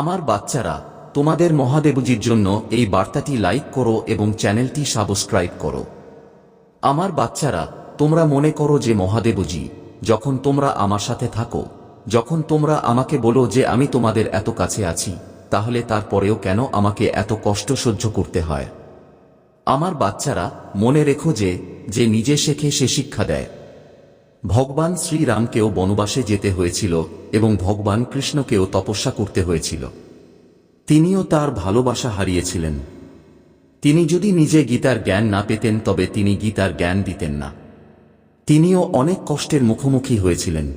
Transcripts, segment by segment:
আমার বাচ্চারা, তোমাদের মহাদেবজির জন্য এই বার্তাটি লাইক করো এবং চ্যানেলটি সাবস্ক্রাইব করো। আমার বাচ্চারা, তোমরা মনে করো যে মহাদেবজি, যখন তোমরা আমার সাথে থাকো, যখন তোমরা আমাকে বলো যে আমি তোমাদের এত কাছে আছি, তাহলে তারপরেও কেন আমাকে এত কষ্ট সহ্য করতে হয়? আমার বাচ্চারা, মনে রেখো যে যে নিজে শেখে সে শিক্ষা দেয়। ভগবান শ্রীরামকেও বনবাসে যেতে হয়েছিল এবং ভগবান কৃষ্ণকেও তপস্যা করতে হয়েছিল। তিনিও তার ভালোবাসা হারিয়েছিলেন। তিনি যদি নিজে গীতার জ্ঞান না পেতেন, তবে তিনি গীতার জ্ঞান দিতেন না। তিনিও অনেক কষ্টের মুখোমুখি হয়েছিলেন।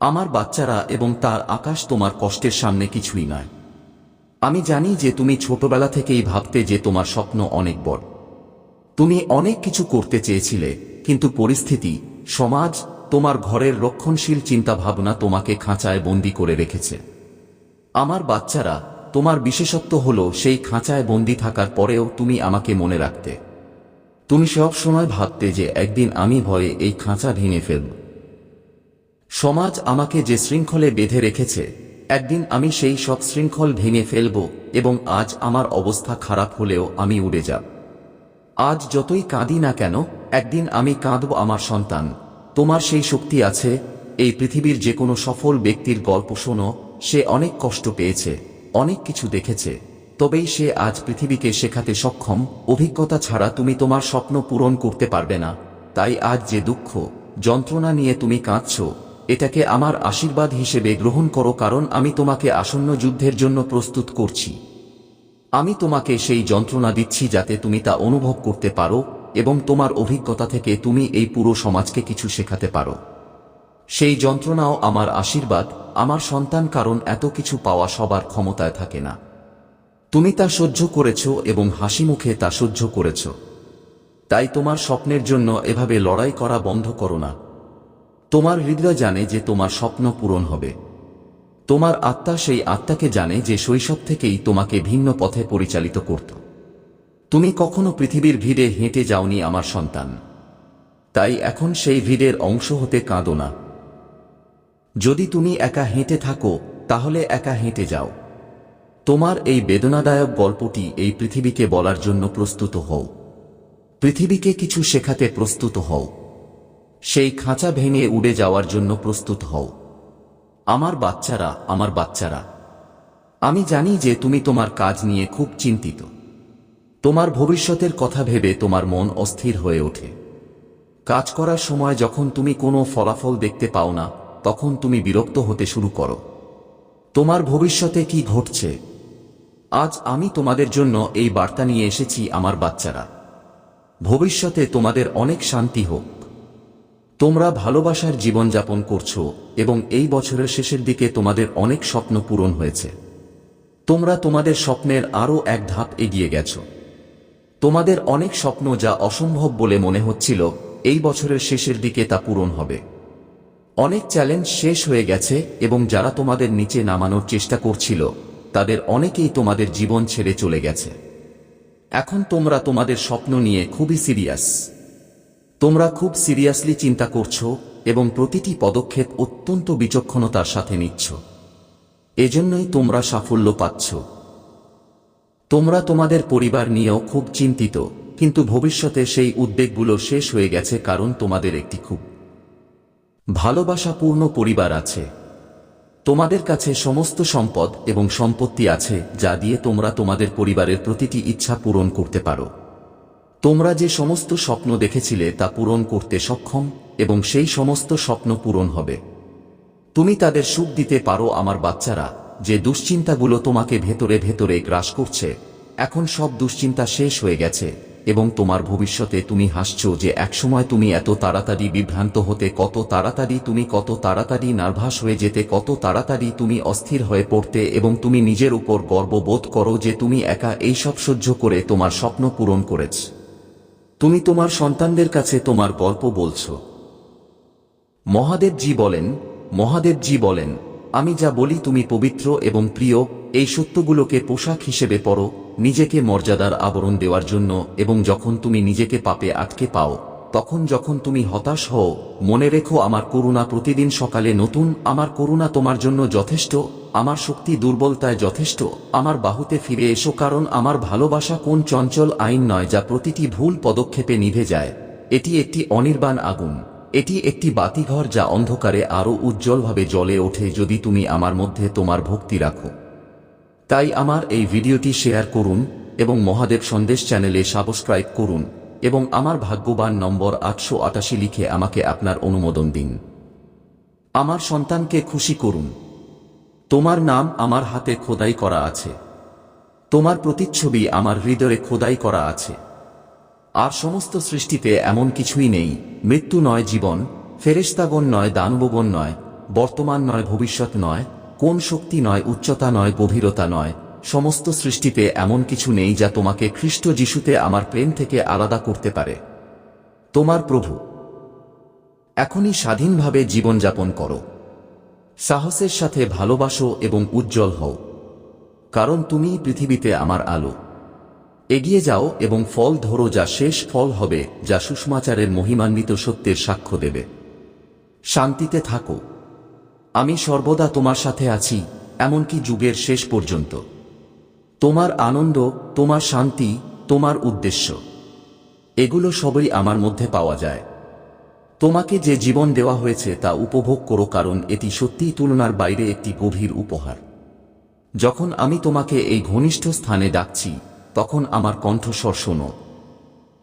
আমার বাচ্চারা এবং তার আকাশ তোমার কষ্টের সামনে কিছুই নয়। আমি জানি যে তুমি ছোটবেলা থেকেই ভাবতে যে তোমার স্বপ্ন অনেক বড়। তুমি অনেক কিছু করতে চেয়েছিলে, কিন্তু পরিস্থিতি সমাজ তোমার ঘরের রক্ষণশীল চিন্তাভাবনা তোমাকে খাঁচায় বন্দি করে রেখেছে। আমার বাচ্চারা, তোমার বিশেষত্ব হল সেই খাঁচায় বন্দি থাকার পরেও তুমি আমাকে মনে রাখতে। তুমি সব সময় ভাবতে যে একদিন আমি ভয়ে এই খাঁচা ভেঙে ফেলব। সমাজ আমাকে যে শৃঙ্খলে বেঁধে রেখেছে, একদিন আমি সেই সব শৃঙ্খল ভেঙে ফেলব এবং আজ আমার অবস্থা খারাপ হলেও আমি উড়ে যাব। আজ যতই কাঁদি না কেন একদিন আমি কাঁদব আমার সন্তান। তোমার সেই শক্তি আছে, এই পৃথিবীর যে কোনো সফল ব্যক্তির গল্প শোনো, সে অনেক কষ্ট পেয়েছে, অনেক কিছু দেখেছে। তবেই সে আজ পৃথিবীকে শেখাতে সক্ষম, অভিজ্ঞতা ছাড়া তুমি তোমার স্বপ্ন পূরণ করতে পারবে না। তাই আজ যে দুঃখ, যন্ত্রণা নিয়ে তুমি কাঁদছ, এটাকে আমার আশীর্বাদ হিসেবে গ্রহণ করো কারণ আমি তোমাকে আসন্ন যুদ্ধের জন্য প্রস্তুত করছি। আমি তোমাকে সেই যন্ত্রণা দিচ্ছি যাতে তুমি তা অনুভব করতে পারো এবং তোমার অভিজ্ঞতা থেকে তুমি এই পুরো সমাজকে কিছু শেখাতে পারো। সেই যন্ত্রণাও আমার আশীর্বাদ, আমার সন্তান কারণ এত কিছু পাওয়া সবার ক্ষমতায় থাকে না। তুমি তা সহ্য করেছ এবং হাসি মুখে তা সহ্য করেছ। তাই তোমার স্বপ্নের জন্য এভাবে লড়াই করা বন্ধ করো না। তোমার হৃদয় জানে যে তোমার স্বপ্ন পূরণ হবে। তোমার আত্মা সেই আত্মাকে জানে যে শৈশব থেকেই তোমাকে ভিন্ন পথে পরিচালিত করত। তুমি কখনো পৃথিবীর ভিড়ে হেঁটে যাওনি আমার সন্তান। তাই এখন সেই ভিড়ের অংশ হতে কাঁদো না। যদি তুমি একা হেঁটে থাকো, তাহলে একা হেঁটে যাও। তোমার এই বেদনাদায়ক গল্পটি এই পৃথিবীকে বলার জন্য প্রস্তুত হও। পৃথিবীকে কিছু শেখাতে প্রস্তুত হও। সেই খাঁচা ভেঙে উড়ে যাওয়ার জন্য প্রস্তুত হও। আমার বাচ্চারা আমার বাচ্চারা, আমি জানি যে তুমি তোমার কাজ নিয়ে খুব চিন্তিত। তোমার ভবিষ্যতের কথা ভেবে তোমার মন অস্থির হয়ে ওঠে। কাজ করার সময় যখন তুমি কোনো ফলাফল দেখতে পাও না, তখন তুমি বিরক্ত হতে শুরু করো। তোমার ভবিষ্যতে কি ঘটছে? আজ আমি তোমাদের জন্য এই বার্তা নিয়ে এসেছি আমার বাচ্চারা। ভবিষ্যতে তোমাদের অনেক শান্তি হোক। তোমরা ভালোবাসার জীবনযাপন করছ এবং এই বছরের শেষের দিকে তোমাদের অনেক স্বপ্ন পূরণ হয়েছে। তোমরা তোমাদের স্বপ্নের আরও এক ধাপ এগিয়ে গেছো। তোমাদের অনেক স্বপ্ন যা অসম্ভব বলে মনে হচ্ছিল, এই বছরের শেষের দিকে তা পূরণ হবে। অনেক চ্যালেঞ্জ শেষ হয়ে গেছে এবং যারা তোমাদের নিচে নামানোর চেষ্টা করছিল, তাদের অনেকেই তোমাদের জীবন ছেড়ে চলে গেছে। এখন তোমরা তোমাদের স্বপ্ন নিয়ে খুবই সিরিয়াস। তোমরা খুব সিরিয়াসলি চিন্তা করছ এবং প্রতিটি পদক্ষেপ অত্যন্ত বিচক্ষণতার সাথে নিচ্ছ। এজন্যই তোমরা সাফল্য পাচ্ছ। তোমরা তোমাদের পরিবার নিয়েও খুব চিন্তিত, কিন্তু ভবিষ্যতে সেই উদ্বেগগুলো শেষ হয়ে গেছে কারণ তোমাদের একটি খুব ভালোবাসাপূর্ণ পরিবার আছে। তোমাদের কাছে সমস্ত সম্পদ এবং সম্পত্তি আছে যা দিয়ে তোমরা তোমাদের পরিবারের প্রতিটি ইচ্ছা পূরণ করতে পারো। তোমরা যে সমস্ত স্বপ্ন দেখেছিলে তা পূরণ করতে সক্ষম এবং সেই সমস্ত স্বপ্ন পূরণ হবে। তুমি তাদের সুখ দিতে পারো আমার বাচ্চারা যে দুশ্চিন্তাগুলো তোমাকে ভেতরে ভেতরে গ্রাস করছে, এখন সব দুশ্চিন্তা শেষ হয়ে গেছে, এবং তোমার ভবিষ্যতে তুমি হাসছো যে একসময় তুমি এত তাড়াতাড়ি বিভ্রান্ত হতে, কত তাড়াতাড়ি তুমি, কত তাড়াতাড়ি নার্ভাস হয়ে যেতে, কত তাড়াতাড়ি তুমি অস্থির হয়ে পড়তে, এবং তুমি নিজের উপর গর্ববোধ করো যে তুমি একা এইসব সহ্য করে তোমার স্বপ্ন পূরণ করেছ। তুমি তোমার সন্তানদের কাছে তোমার গল্প বলছো। মহাদেবজি বলেন মহাদেবজি বলেন আমি যা বলি তুমি পবিত্র এবং প্রিয়, এই সত্যগুলোকে পোশাক হিসেবে পরো, নিজেকে মর্যাদার আবরণ দেওয়ার জন্য এবং যখন তুমি নিজেকে পাপে আটকে পাও, তখন যখন তুমি হতাশ হও, মনে রেখো আমার করুণা প্রতিদিন সকালে নতুন, আমার করুণা তোমার জন্য যথেষ্ট, আমার শক্তি দুর্বলতায় যথেষ্ট, আমার বাহুতে ফিরে এসো কারণ আমার ভালোবাসা কোন চঞ্চল আইন নয় যা প্রতিটি ভুল পদক্ষেপে নিভে যায়। এটি একটি অনির্বাণ আগুন। এটি একটি বাতিঘর যা অন্ধকারে আরও উজ্জ্বলভাবে জ্বলে ওঠে যদি তুমি আমার মধ্যে তোমার ভক্তি রাখো। তাই আমার এই ভিডিওটি শেয়ার করুন এবং মহাদেব সন্দেশ চ্যানেলে সাবস্ক্রাইব করুন এবং আমার ভাগ্যবান নম্বর আটশো আটাশি লিখে আমাকে আপনার অনুমোদন দিন। আমার সন্তানকে খুশি করুন। তোমার নাম আমার হাতে খোদাই করা আছে। তোমার প্রতিচ্ছবি আমার হৃদয়ে খোদাই করা আছে। আর সমস্ত সৃষ্টিতে এমন কিছুই নেই। মৃত্যু নয় জীবন ফেরেস্তাগণ নয় দানবগণ নয়, বর্তমান নয় ভবিষ্যৎ নয়, কোন শক্তি নয় উচ্চতা নয় গভীরতা নয়। সমস্ত সৃষ্টিতে এমন কিছু নেই যা তোমাকে খ্রিস্ট যিশুতে আমার প্রেম থেকে আলাদা করতে পারে। তোমার প্রভু, এখনই স্বাধীনভাবে জীবনযাপন করো। সাহসের সাথে ভালোবাসো এবং উজ্জ্বল হও। কারণ তুমি পৃথিবীতে আমার আলো। এগিয়ে যাও এবং ফল ধরো যা শেষ ফল হবে, যা সুষমাচারের মহিমান্বিত সত্যের সাক্ষ্য দেবে। শান্তিতে থাকো। আমি সর্বদা তোমার সাথে আছি, এমনকি যুগের শেষ পর্যন্ত। তোমার আনন্দ, তোমার শান্তি, তোমার উদ্দেশ্য, এগুলো সবই আমার মধ্যে পাওয়া যায়। তোমাকে যে জীবন দেওয়া হয়েছে তা উপভোগ করো কারণ এটি সত্যিই তুলনার বাইরে একটি গভীর উপহার। যখন আমি তোমাকে এই ঘনিষ্ঠ স্থানে ডাকছি তখন আমার কণ্ঠস্বর শোনো।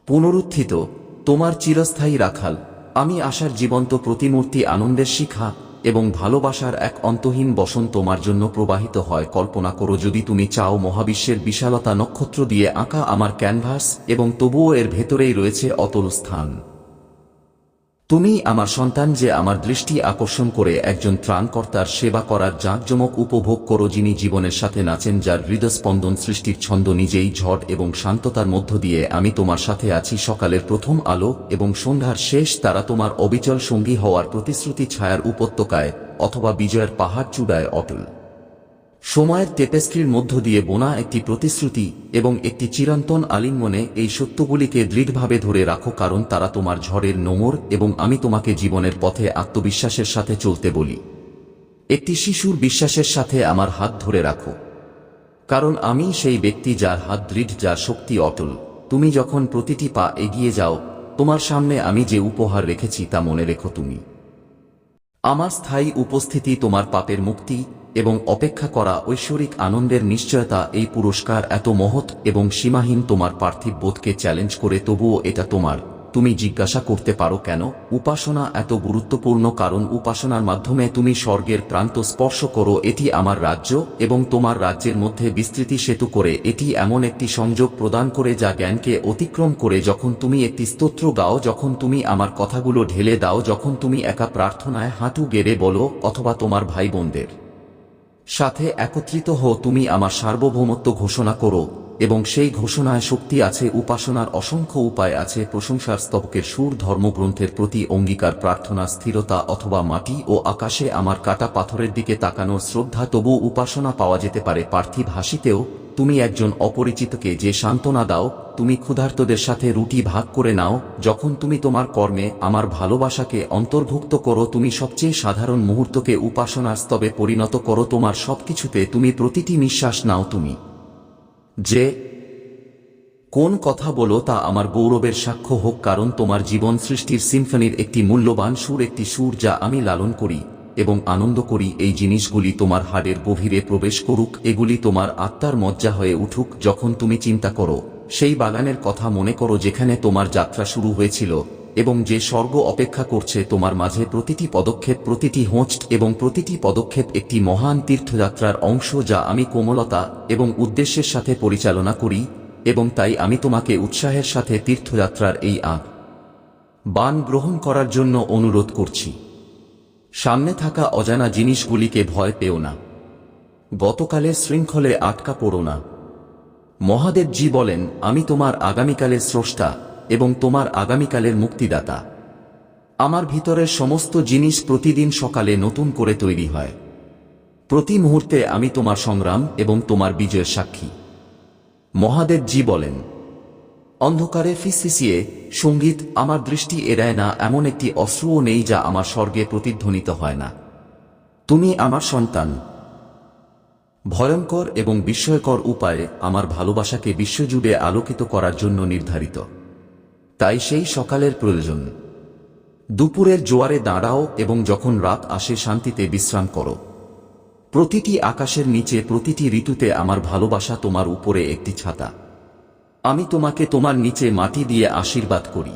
পুনরুত্থিত, তোমার চিরস্থায়ী রাখাল, আমি আশার জীবন্ত প্রতিমূর্তি আনন্দের শিখা এবং ভালোবাসার এক অন্তহীন বসন তোমার জন্য প্রবাহিত হয়। কল্পনা করো যদি তুমি চাও মহাবিশ্বের বিশালতা নক্ষত্র দিয়ে আঁকা আমার ক্যানভাস এবং তবুও এর ভেতরেই রয়েছে অতল স্থান। তুমি আমার সন্তান যে আমার দৃষ্টি আকর্ষণ করে একজন ত্রাণকর্তার সেবা করার জাঁকজমক উপভোগ করো যিনি জীবনের সাথে নাচেন যার হৃদস্পন্দন সৃষ্টির ছন্দ নিজেই ঝড় এবং শান্ততার মধ্য দিয়ে আমি তোমার সাথে আছি সকালের প্রথম আলো এবং সন্ধ্যার শেষ তারা তোমার অবিচল সঙ্গী হওয়ার প্রতিশ্রুতি ছায়ার উপত্যকায় অথবা বিজয়ের পাহাড় চূড়ায় অটল। সময়ের টেপেস্ট্রির মধ্য দিয়ে বোনা একটি প্রতিশ্রুতি এবং একটি চিরন্তন আলিঙ্গনে এই সত্যগুলিকে দৃঢ়ভাবে ধরে রাখো কারণ তারা তোমার ঝড়ের নোঙর এবং আমি তোমাকে জীবনের পথে আত্মবিশ্বাসের সাথে চলতে বলি। একটি শিশুর বিশ্বাসের সাথে আমার হাত ধরে রাখো। কারণ আমি সেই ব্যক্তি যার হাত দৃঢ়, যার শক্তি অটল। তুমি যখন প্রতিটি পা এগিয়ে যাও, তোমার সামনে আমি যে উপহার রেখেছি তা মনে রেখো তুমি। আমার স্থায়ী উপস্থিতি তোমার পাপের মুক্তি এবং অপেক্ষা করা ঐশ্বরিক আনন্দের নিশ্চয়তা এই পুরস্কার এত মহৎ এবং সীমাহীন তোমার পার্থিব বোধকে চ্যালেঞ্জ করে, তবুও এটা তোমার। তুমি জিজ্ঞাসা করতে পারো কেন? উপাসনা এত গুরুত্বপূর্ণ কারণ উপাসনার মাধ্যমে তুমি স্বর্গের প্রান্ত স্পর্শ করো, এটি আমার রাজ্য এবং তোমার রাজ্যের মধ্যে বিস্তৃতি সেতু করে, এটি এমন একটি সংযোগ প্রদান করে যা জ্ঞানকে অতিক্রম করে, যখন তুমি একটি স্তোত্র গাও, যখন তুমি আমার কথাগুলো ঢেলে দাও, যখন তুমি একা প্রার্থনায় হাঁটু গেড়ে বলো, অথবা তোমার ভাই বোনদের সাথে একত্রিত হও তুমি আমার সার্বভৌমত্ব ঘোষণা করো, এবং সেই ঘোষণায় শক্তি আছে, উপাসনার অসংখ্য উপায় আছে, প্রশংসার স্তবকের সুর ধর্মগ্রন্থের প্রতি অঙ্গীকার প্রার্থনা স্থিরতা অথবা মাটি ও আকাশে আমার কাটা পাথরের দিকে তাকানোর শ্রদ্ধা, তবু উপাসনা পাওয়া যেতে পারে, পার্থিব হাসিতেও তুমি একজন অপরিচিতকে যে সান্ত্বনা দাও, তুমি ক্ষুধার্তদের সাথে রুটি ভাগ করে নাও, যখন তুমি তোমার কর্মে আমার ভালোবাসাকে অন্তর্ভুক্ত করো, তুমি সবচেয়ে সাধারণ মুহূর্তকে উপাসনার স্তবে পরিণত করো, তোমার সবকিছুতে তুমি প্রতিটি নিঃশ্বাস নাও তুমি। যে কোন কথা বলো তা আমার গৌরবের সাক্ষ্য হোক, কারণ তোমার জীবন সৃষ্টির সিম্ফনির একটি মূল্যবান সুর, একটি সুর যা আমি লালন করি। এবং আনন্দ করি, এই জিনিসগুলি তোমার হাড়ের গভীরে প্রবেশ করুক, এগুলি তোমার আত্মার মজ্জা হয়ে উঠুক, যখন তুমি চিন্তা করো, সেই বাগানের কথা মনে করো যেখানে তোমার যাত্রা শুরু হয়েছিল, এবং যে স্বর্গ অপেক্ষা করছে তোমার মাঝে প্রতিটি পদক্ষেপ প্রতিটি হোঁচ এবং প্রতিটি পদক্ষেপ একটি মহান তীর্থযাত্রার অংশ যা আমি কোমলতা এবং উদ্দেশ্যের সাথে পরিচালনা করি, এবং তাই আমি তোমাকে উৎসাহের সাথে তীর্থযাত্রার এই আগ বান গ্রহণ করার জন্য অনুরোধ করছি। সামনে থাকা অজানা জিনিসগুলিকে ভয় পেও না। গতকালের শৃঙ্খলে আটকা পড়ো না। মহাদেবজি বলেন, আমি তোমার আগামীকালের স্রষ্টা এবং তোমার আগামীকালের মুক্তিদাতা। আমার ভিতরের সমস্ত জিনিস প্রতিদিন সকালে নতুন করে তৈরি হয়। প্রতি মুহূর্তে আমি তোমার সংগ্রাম এবং তোমার বিজয়ের সাক্ষী। মহাদেবজি বলেন অন্ধকারে ফিসফিসিয়ে সংগীত আমার দৃষ্টি এড়ায় না এমন একটি অশ্রুও নেই যা আমার স্বর্গে প্রতিধ্বনিত হয় না। তুমি আমার সন্তান। ভয়ঙ্কর এবং বিস্ময়কর উপায়ে আমার ভালোবাসাকে বিশ্বজুড়ে আলোকিত করার জন্য নির্ধারিত। তাই সেই সকালের প্রয়োজন। দুপুরের জোয়ারে দাঁড়াও এবং যখন রাত আসে শান্তিতে বিশ্রাম করো। প্রতিটি আকাশের নিচে প্রতিটি ঋতুতে আমার ভালোবাসা তোমার উপরে একটি ছাতা। আমি তোমাকে তোমার নিচে মাটি দিয়ে আশীর্বাদ করি।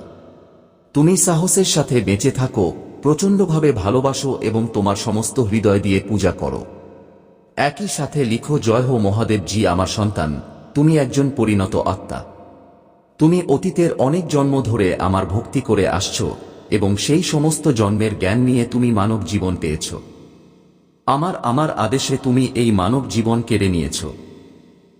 তুমি সাহসের সাথে বেঁচে থাকো, প্রচণ্ডভাবে ভালোবাসো এবং তোমার সমস্ত হৃদয় দিয়ে পূজা করো। একই সাথে লিখো, জয় হো মহাদেবজি আমার সন্তান, তুমি একজন পরিণত আত্মা। তুমি অতীতের অনেক জন্ম ধরে আমার ভক্তি করে আসছো এবং সেই সমস্ত জন্মের জ্ঞান নিয়ে তুমি মানব জীবন পেয়েছ। আমার আমার আদেশে তুমি এই মানব জীবন কেড়ে নিয়েছো।